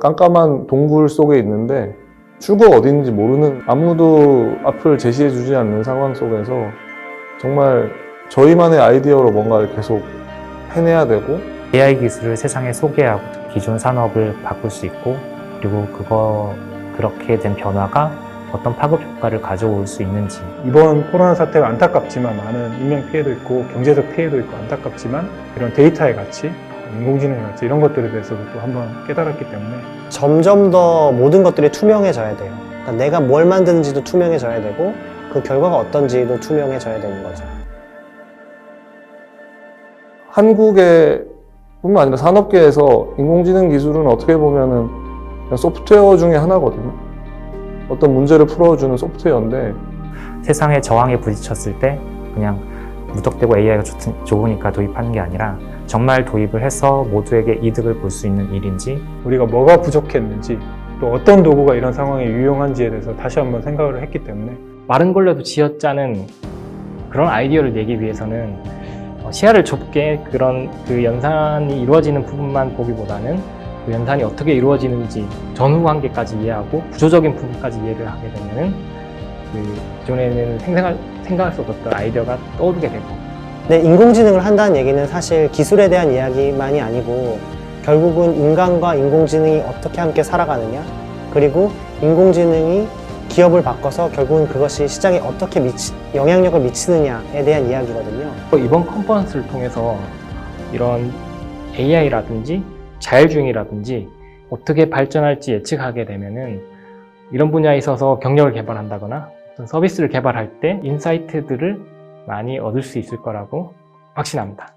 깜깜한 동굴 속에 있는데 출구가 어딘지 모르는 아무도 앞을 제시해 주지 않는 상황 속에서 정말 저희만의 아이디어로 뭔가를 계속 해내야 되고 AI 기술을 세상에 소개하고 기존 산업을 바꿀 수 있고 그리고 그거 그렇게 된 변화가 어떤 파급 효과를 가져올 수 있는지. 이번 코로나 사태가 안타깝지만 많은 인명 피해도 있고 경제적 피해도 있고 안타깝지만 이런 데이터의 가치, 인공지능의 가치 이런 것들에 대해서도 또 한번 깨달았기 때문에 점점 더 모든 것들이 투명해져야 돼요. 그러니까 내가 뭘 만드는지도 투명해져야 되고 그 결과가 어떤지도 투명해져야 되는 거죠. 한국의 뿐만 아니라 산업계에서 인공지능 기술은 어떻게 보면은 그냥 소프트웨어 중에 하나거든요. 어떤 문제를 풀어주는 소프트웨어인데 세상의 저항에 부딪혔을 때 그냥 무턱대고 AI가 좋으니까 도입하는 게 아니라 정말 도입을 해서 모두에게 이득을 볼 수 있는 일인지 우리가 뭐가 부족했는지 또 어떤 도구가 이런 상황에 유용한지에 대해서 다시 한번 생각을 했기 때문에 마른 걸려도 쥐어짜는 그런 아이디어를 내기 위해서는 어, 시야를 좁게 그런 그 연산이 이루어지는 부분만 보기보다는 그 연산이 어떻게 이루어지는지 전후 관계까지 이해하고 구조적인 부분까지 이해를 하게 되면은 그 기존에는 생각할, 생각할 수 없었던 아이디어가 떠오르게 되고 근데 인공지능을 한다는 얘기는 사실 기술에 대한 이야기만이 아니고 결국은 인간과 인공지능이 어떻게 함께 살아가느냐 그리고 인공지능이 기업을 바꿔서 결국은 그것이 시장에 어떻게 미치, 영향력을 미치느냐에 대한 이야기거든요. 이번 컨퍼런스를 통해서 이런 AI라든지 자율주행이라든지 어떻게 발전할지 예측하게 되면은 이런 분야에 있어서 경력을 개발한다거나 어떤 서비스를 개발할 때 인사이트들을 많이 얻을 수 있을 거라고 확신합니다.